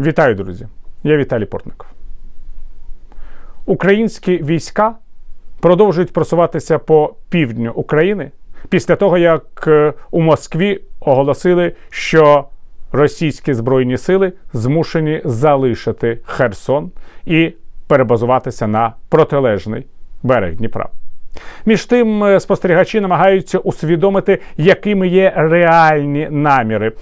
Вітаю, друзі! Я Віталій Портников. Українські війська продовжують просуватися по півдню України після того, як е, у Москві оголосили, що російські збройні сили змушені залишити Херсон і перебазуватися на протилежний берег Дніпра. Між тим, е, спостерігачі намагаються усвідомити, якими є реальні наміри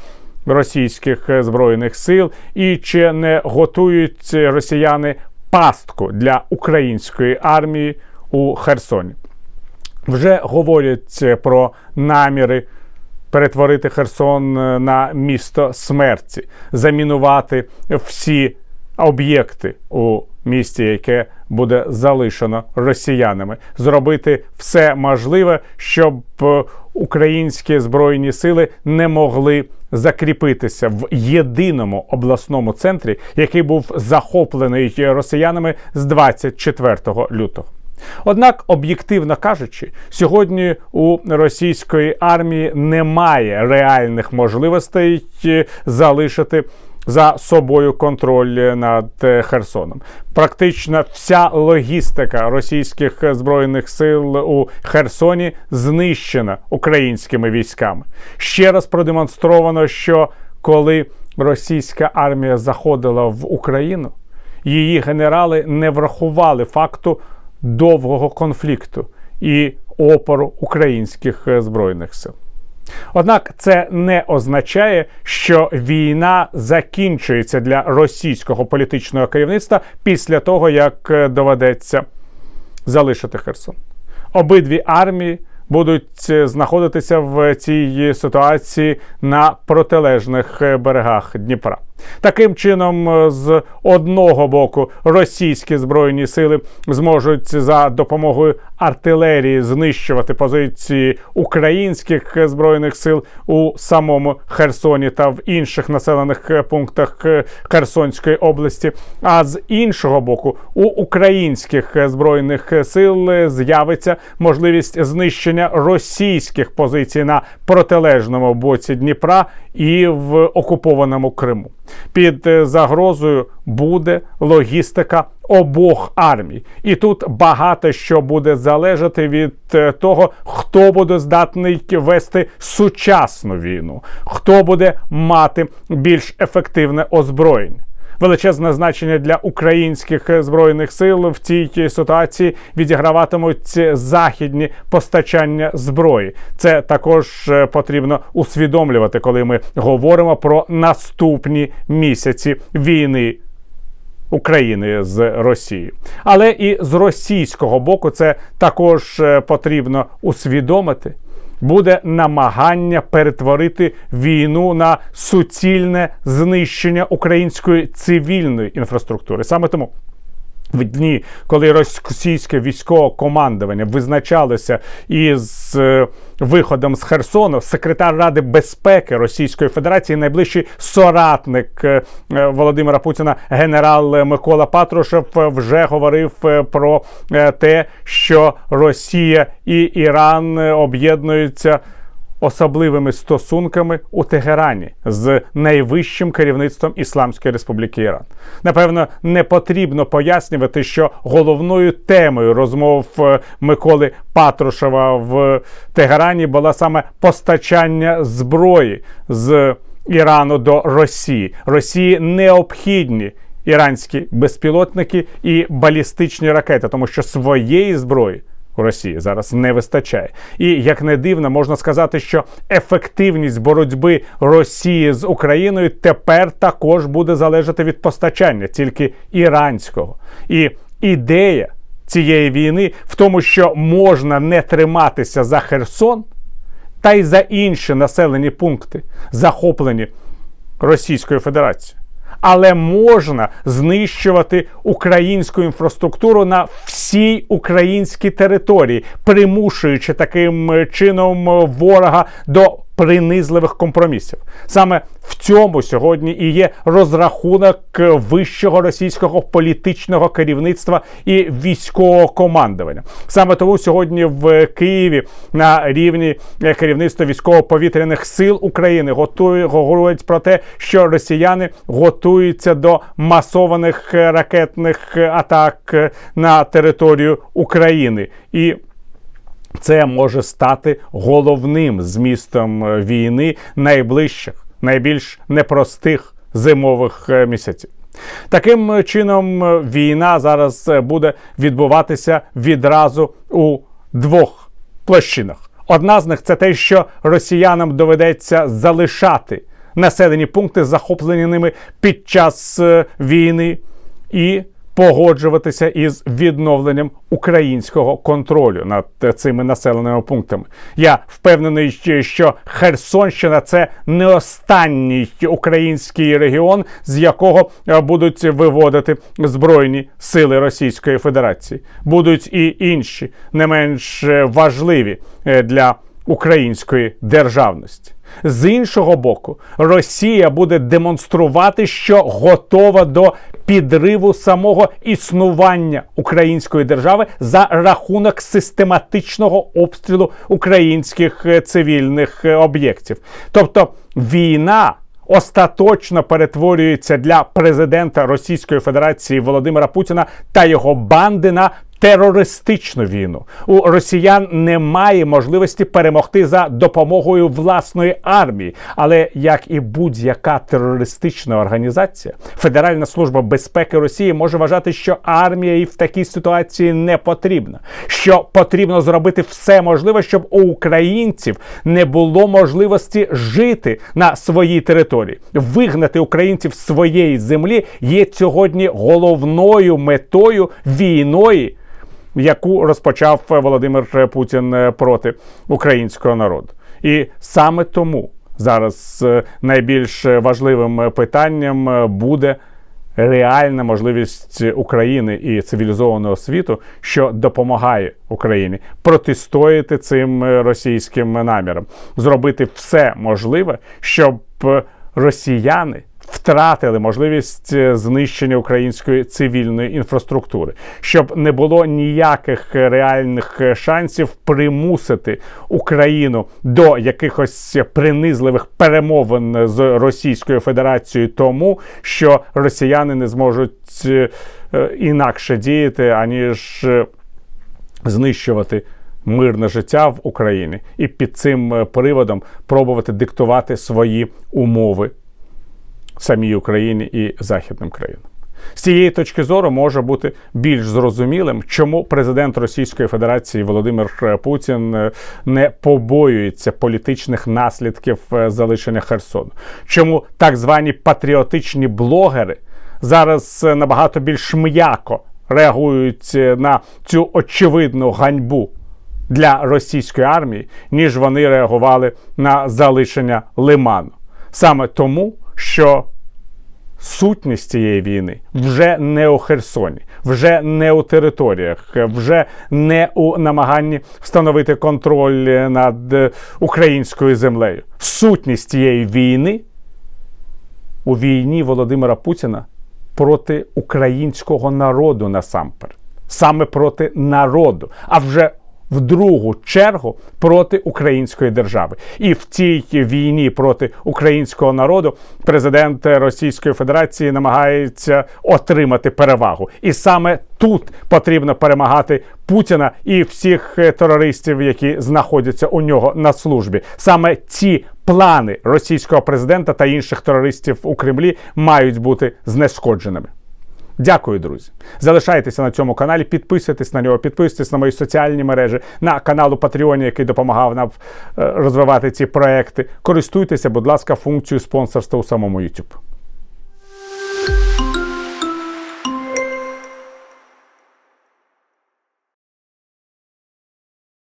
російських е, збройних сил, і чи не готують росіяни пастку для української армії у Херсоні. Вже говорять е, про наміри перетворити Херсон е, на місто смерті, замінувати всі об'єкти у місті, яке буде залишено росіянами, зробити все можливе, щоб е, українські збройні сили не могли закріпитися в єдиному обласному центрі, який був захоплений росіянами з 24 лютого. Однак, об'єктивно кажучи, сьогодні у російської армії немає реальних можливостей е, залишити за собою контроль над е, Херсоном. Практично вся логістика російських збройних сил у Херсоні знищена українськими військами. Ще раз продемонстровано, що коли російська армія заходила в Україну, її генерали не врахували факту довгого конфлікту і опору українських е, збройних сил. Однак це не означає, що війна закінчується для російського політичного керівництва після того, як е, доведеться залишити Херсон. Обидві армії будуть е, знаходитися в цій ситуації на протилежних е, берегах Дніпра. Таким чином, е, з одного боку, російські збройні сили зможуть за допомогою артилерії знищувати позиції українських збройних сил у самому Херсоні та в інших населених пунктах Херсонської області. А з іншого боку, у українських збройних сил з'явиться можливість знищення російських позицій на протилежному боці Дніпра і в окупованому Криму. Під е, загрозою буде логістика обох армій, і тут багато що буде залежати від е, того, хто буде здатний вести сучасну війну, хто буде мати більш ефективне озброєння. Величезне значення для українських збройних сил в цій ситуації відіграватимуть західні постачання зброї. Це також е, потрібно усвідомлювати, коли ми говоримо про наступні місяці війни. України з Росією. Але і з російського боку це також е, потрібно усвідомити буде намагання перетворити війну на суцільне знищення української цивільної інфраструктури. Саме тому. В дні, коли російське військове командування визначалося із е, виходом з Херсону, секретар Ради безпеки Російської Федерації, найближчий соратник е, е, Володимира Путіна, генерал Микола Патрушев, вже говорив про те, що Росія і Іран об'єднуються особливими стосунками у Тегерані з найвищим керівництвом Ісламської Республіки Іран. Напевно, не потрібно пояснювати, що головною темою розмов е, Миколи Патрушева в Тегерані була саме постачання зброї з Ірану до Росії. Росії необхідні. Іранські безпілотники і балістичні ракети, тому що своєї зброї у Росії зараз не вистачає. І як не дивно, можна сказати, що ефективність боротьби Росії з Україною тепер також буде залежати від постачання, тільки іранського. І ідея цієї війни в тому, що можна не триматися за Херсон, та й за інші населені пункти, захоплені Російською Федерацією але можна знищувати українську інфраструктуру на всій українській території, примушуючи таким чином ворога до принизливих компромісів. Саме в цьому сьогодні і є розрахунок вищого російського політичного керівництва і військового командування. Саме тому сьогодні в Києві на рівні керівництва військово-повітряних сил України готує говорять про те, що росіяни готуються до масованих ракетних атак на територію України і. Це може стати головним змістом е, війни найближчих, найбільш непростих зимових е, місяців. Таким чином, е, війна зараз буде відбуватися відразу у двох площинах. Одна з них це те, що росіянам доведеться залишати населені пункти, захоплені ними під час війни, і погоджуватися із відновленням українського контролю над цими населеними пунктами. Я впевнений, що Херсонщина це не останній український регіон, з якого е, будуть виводити збройні сили Російської Федерації. Будуть і інші не менш важливі е, для української державності. З іншого боку, Росія буде демонструвати, що готова до підриву самого існування української держави за рахунок систематичного обстрілу українських е, цивільних е, об'єктів. Тобто війна. Остаточно перетворюється для президента Російської Федерації Володимира Путіна та його банди на терористичну війну. У росіян немає можливості перемогти за допомогою власної армії. Але як і будь-яка терористична організація, Федеральна служба безпеки Росії може вважати, що армія і в такій ситуації не потрібна. Що потрібно зробити все можливе, щоб у українців не було можливості жити на своїй території, вигнати українців з своєї землі є сьогодні головною метою війної яку розпочав Володимир Путін проти українського народу. І саме тому зараз е, найбільш важливим питанням буде. Реальна можливість України і цивілізованого світу, що допомагає Україні протистояти цим російським намірам, зробити все можливе, щоб росіяни втратили можливість е, знищення української цивільної інфраструктури, щоб не було ніяких реальних е, шансів примусити Україну до якихось принизливих перемовин з Російською Федерацією, тому що росіяни не зможуть е, інакше діяти аніж знищувати. Мирне життя в Україні і під цим приводом пробувати диктувати свої умови самій Україні і західним країнам. З цієї точки зору може бути більш зрозумілим, чому президент Російської Федерації Володимир Путін е, не побоюється політичних наслідків е, залишення Херсону, чому так звані патріотичні блогери зараз е, набагато більш м'яко реагують на цю очевидну ганьбу для російської армії, ніж вони реагували на залишення Лиману. Саме тому що сутність цієї війни вже не у Херсоні, вже не у територіях, вже не у намаганні встановити контроль над українською землею. Сутність цієї війни у війні Володимира Путіна проти українського народу насамперед. Саме проти народу, а вже в другу чергу проти української держави, і в цій війні проти українського народу президент Російської Федерації намагається отримати перевагу, і саме тут потрібно перемагати Путіна і всіх терористів, які знаходяться у нього на службі. Саме ці плани російського президента та інших терористів у Кремлі мають бути знешкодженими. Дякую, друзі. Залишайтеся на цьому каналі, підписуйтесь на нього, підписуйтесь на мої соціальні мережі, на канал у Патреоні, який допомагав нам е, розвивати ці проекти. Користуйтеся, будь ласка, функцією спонсорства у самому YouTube.